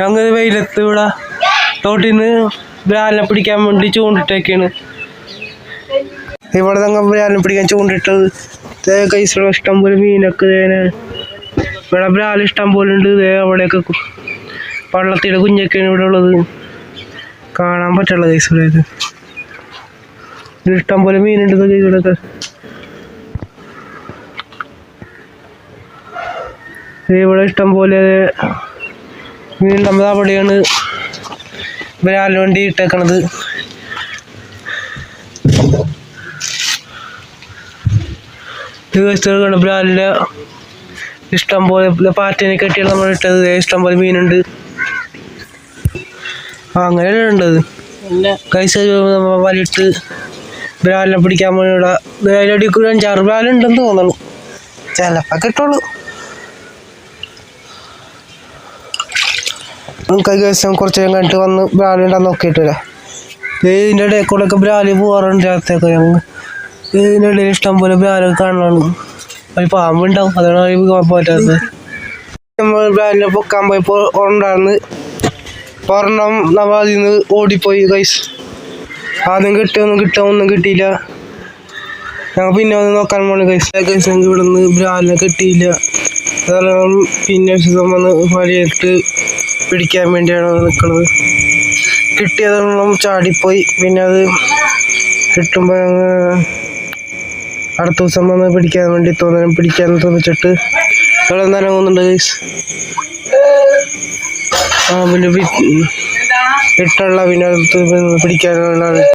ഞങ്ങൾ വെയിലത്ത് ഇവിടെ തോട്ടിൽ നിന്ന് ബ്രാലിനെ പിടിക്കാൻ വേണ്ടി ചൂണ്ടിട്ടേക്കാണ്. ഇവിടെ ഞങ്ങൾ ബ്രാലിനെ പിടിക്കാൻ ചൂണ്ടിട്ടത്. കൈസുള്ള ഇഷ്ടം പോലെ മീനൊക്കെ ഇതേനെ ഇവിടെ ബ്രാൽ ഇഷ്ടം പോലെ ഉണ്ട്. ഇതേ അവിടെയൊക്കെ വള്ളത്തിയുടെ കുഞ്ഞൊക്കെയാണ് ഇവിടെ ഉള്ളത്. കാണാൻ പറ്റുള്ള കൈസുള്ളത് ഇഷ്ടം പോലെ മീനുണ്ട് കൈകളൊക്കെ ഇവിടെ ഇഷ്ടം പോലെ മീൻ നമ്മൾ അവിടെയാണ് ബ്രാലിന് വേണ്ടി ഇട്ടേക്കണത്? ദിവസമാണ് ബ്രാലിന്റെ ഇഷ്ടം പോലെ പാറ്റേനെ കെട്ടിയാണ് നമ്മൾ ഇട്ടത്. ഇഷ്ടം പോലെ മീനുണ്ട്. അങ്ങനെയാണ് ഉണ്ടത് കൈസ വലിയിട്ട് ബ്രാലിനെ പിടിക്കാൻ വേണ്ടി ഇവിടെ. അതിലടി കൂടി അഞ്ചാറ് ബ്രാലുണ്ടെന്ന് തോന്നണം. ചിലപ്പോൾ കിട്ടുള്ളൂ. നമുക്ക് ദിവസം കുറച്ച് നേരം കണ്ടിട്ട് വന്ന് ബ്രാലി ഉണ്ടാന്ന് നോക്കിയിട്ട് വരാം. ദേ ഇതിന്റെ ഇടയിൽ കൂടെ ഒക്കെ ബ്രാലി പോകാറുണ്ട് രാത്രിയൊക്കെ ഞങ്ങൾ ഇതിന്റെ ഇടയിൽ ഇഷ്ടം പോലെ ബ്രാലൊക്കെ കാണണം ഒരു പാമ്പുണ്ടാവും അതാണ് പോകാൻ പറ്റാത്തത് നമ്മൾ ബ്രാലിനെ പൊക്കാൻ പോയപ്പോൾ ഉണ്ടായിരുന്നു ഒരെണ്ണം നമ്മൾ അതിൽ നിന്ന് ഓടിപ്പോയി കൈസ് ആദ്യം കിട്ടിയൊന്നും കിട്ടാൻ ഒന്നും കിട്ടിയില്ല. ഞങ്ങൾ പിന്നെ ഒന്ന് നോക്കാൻ പോണു കൈസ് കൈസ് ഞങ്ങൾക്ക് ഇവിടെ നിന്ന് ബ്രാലിനെ കിട്ടിയില്ല. കാരണം പിന്നെ വന്ന് വഴിയിട്ട് പിടിക്കാൻ വേണ്ടിയാണ് നിൽക്കുന്നത്. കിട്ടിയതൊന്നും ചാടിപ്പോയി. പിന്നെ അത് കിട്ടുമ്പോൾ ഞങ്ങൾ അടുത്ത ദിവസം വന്ന് പിടിക്കാൻ വേണ്ടി തോന്നാൻ പിടിക്കാൻ തോന്നിച്ചിട്ട് ഇവിടെ നനങ്ങുന്നുണ്ട് ഗൈസ് ആ പിന്നെ വിട്ടുള്ള വിനോദത്തിൽ പിടിക്കാനുള്ള